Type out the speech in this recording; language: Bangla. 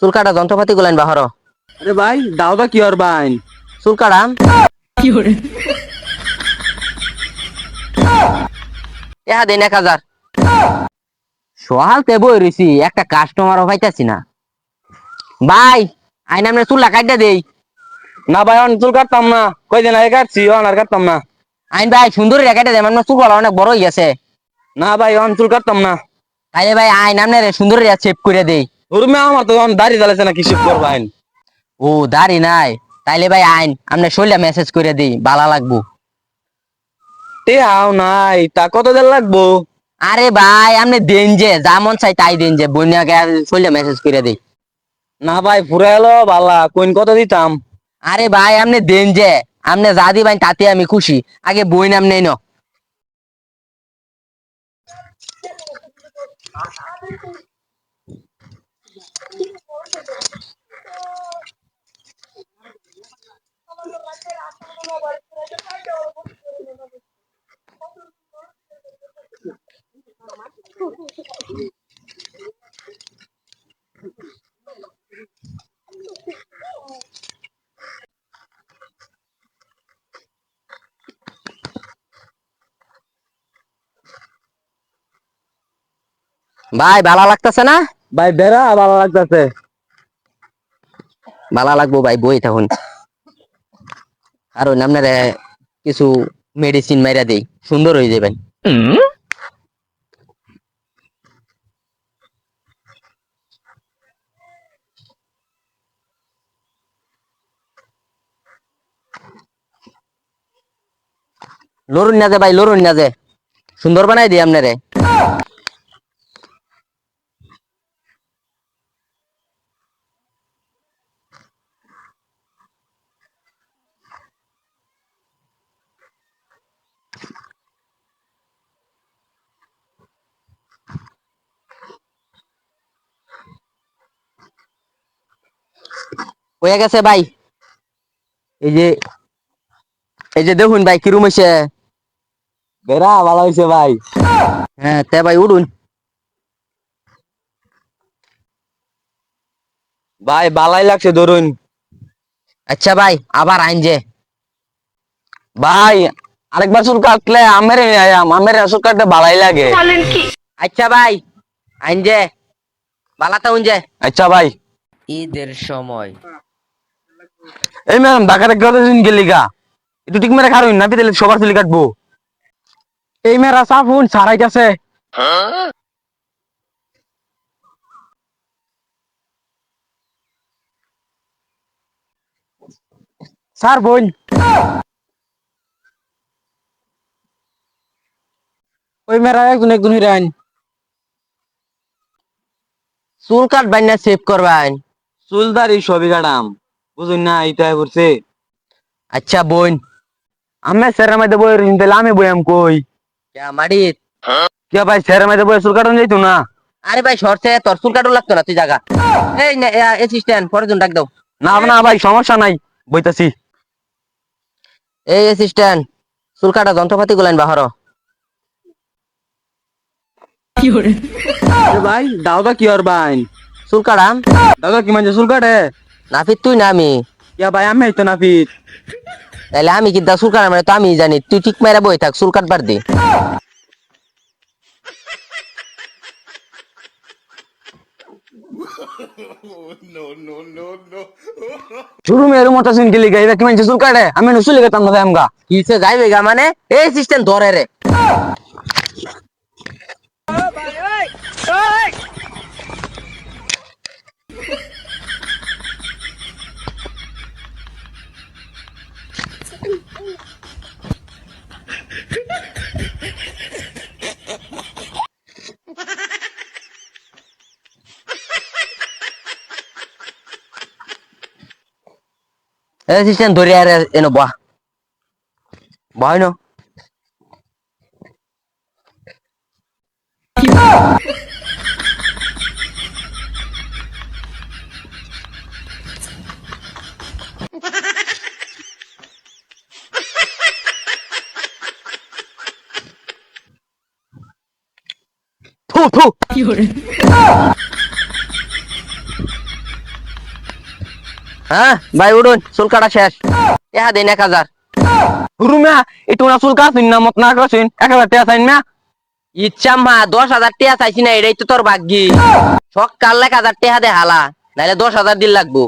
চুল কাটা যন্ত্রপাতি গুলান বাহর আরে ভাই দাও বা কি আর বাইন চুল কাটাম এহা দিন এক হাজার সহালতে বই রইছি একটা কাস্টমারও পাইতাছি না। ভাই আইন আমরা চুল কাটটা দেই। না ভাই অন চুল কাটতাম না। কয়দিন আগে কাটছি অন আর কাটতাম না। আইন ভাই সুন্দর রেখাটা দেয় আমার চুল অনেক বড় হয়ে গেছে না ভাই অন চুল কাটতাম না। তাইলে ভাই আইন আপনার সুন্দর সেভ করে দেই। রুমে আমার তো দাড়ি জ্বালাছে না করব আইন? ও দাড়ি নাই। তাইলে ভাই আইন আপনার শরীরে মেসেজ করে দিই বালা লাগবো। তে নাই তা কত দিন লাগবো? আরে ভাই আপনি দেন যে যা মন চাই তাই দেন যে বন্যা শরীরে মেসেজ করে দিই। না ভাই ফুরে এলো বালা কোন কত দিতাম? আরে ভাই আপনি দেন যে আপনি যা দিবেন তাতে আমি খুশি। আগে বই নাম নেই ন। ভাই ভালো লাগতেছে না? ভাই বেড়া ভালো লাগতেছে। ভালো লাগবো ভাই বই তখন আর ওই আপনার কিছু মেডিসিন মাইরা দেই। সুন্দর হয়ে যাবেন। লরুন না যে ভাই লরুন না যে। সুন্দর বানাই দিই আপনারে। হয়ে গেছে ভাই। এই যে এই যে দেখুন ভাই কিরম হয়েছে বেড়া ভালো হয়েছে ভাই। হ্যাঁ তে ভাই উঠুন ভাই বালাই লাগছে ধরুন। আচ্ছা ভাই আবার আইন যে। ভাই আরেকবার চুল কাটলে আমের আমের চুল কাটতে ভালাই লাগে। আচ্ছা ভাই আইন যে। বালাতা উন যে। আচ্ছা ভাই। ঈদের সময়। এই ম্যাডাম ঢাকাতে কত দিন গেলি গা। একটু ঠিক মেরে খারুন না পেতে সবার চুলি কাটবো। এই মেরা সাফুন সারাই গেছে স্যার বোন। ওই মেরা একজন একজন হিরাইন চুল কাটবেন না সেভ করবেন চুলদারি সবই কাটাম। বুঝুন না এটা করছে। আচ্ছা বোন। আমি স্যারের মধ্যে বই রইন তাহলে আমি কই? কে ভাই স্যারের চুল কাটানো যাইতো না? আরে ভাই সরছে তোর চুল লাগতো না তুই জায়গা এই অ্যাসিস্ট্যান্ট পরের জন ডাক দাও। না না ভাই সমস্যা নাই বইতাছি। এই অ্যাসিস্ট্যান্ট চুল কাটা যন্ত্রপাতি গুলান বাহর ভাই দাওদা কি আর ভাই? চুল কাটাম। দাদা কি মানে চুল কাটে? নাফিত তুই না আমি। ইয়া ভাই আমি তো না ফিট তাহলে আমি কিন্তু চুল কাটা মানে তো আমি জানি তুই ঠিক মেরে বই থাক চুল কাটবার দি। শুরু মেরু মতো সিন গেলি গাইবা কি মানে চুল কাটে আমি চুল কাটাম না আমগা কিসে যাইবে গা মানে এই অ্যাসিস্ট্যান্ট ধরে রে অ্যাসিস্ট্যান্ট ধরে আর এনো বাহ। বাহ এনো। থু থু। হ্যাঁ? ভাই উঠুন চুল কাটা শেষ। এহা দিন এক হাজার। রুমিয়া একটু না চুল কাছিন না মত না কাছিন এক হাজার টাকা চাইন না? ইচ্ছা মা দশ হাজার টিয়া চাইছি না এটাই তো তোর ভাগ্যি। সকাল এক হাজার টিয়া দে হালা নাহলে দশ হাজার দিন লাগবো।